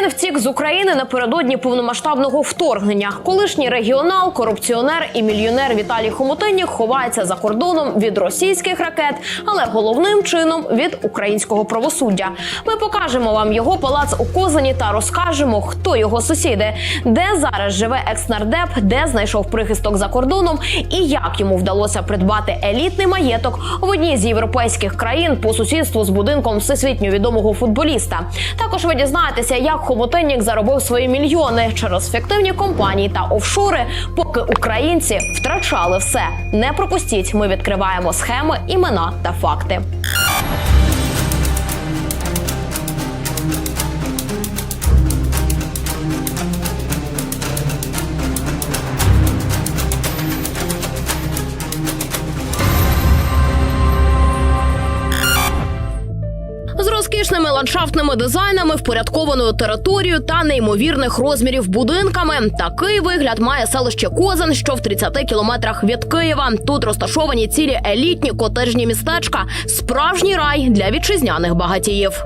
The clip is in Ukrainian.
Він втік з України напередодні повномасштабного вторгнення. Колишній регіонал, корупціонер і мільйонер Віталій Хомотиннік ховається за кордоном від російських ракет, але головним чином від українського правосуддя. Ми покажемо вам його палац у Козані та розкажемо, хто його сусіди, де зараз живе екснардеп, де знайшов прихисток за кордоном і як йому вдалося придбати елітний маєток в одній з європейських країн по сусідству з будинком всесвітньо відомого футболіста. Також ви дізнаєтеся, як Хомотиннік заробив свої мільйони через фіктивні компанії та офшори, поки українці втрачали все. Не пропустіть, ми відкриваємо схеми, імена та факти. Розкішними ландшафтними дизайнами, впорядкованою територією та неймовірних розмірів будинками. Такий вигляд має селище Козин, що в 30 кілометрах від Києва. Тут розташовані цілі елітні котеджні містечка, справжній рай для вітчизняних багатіїв.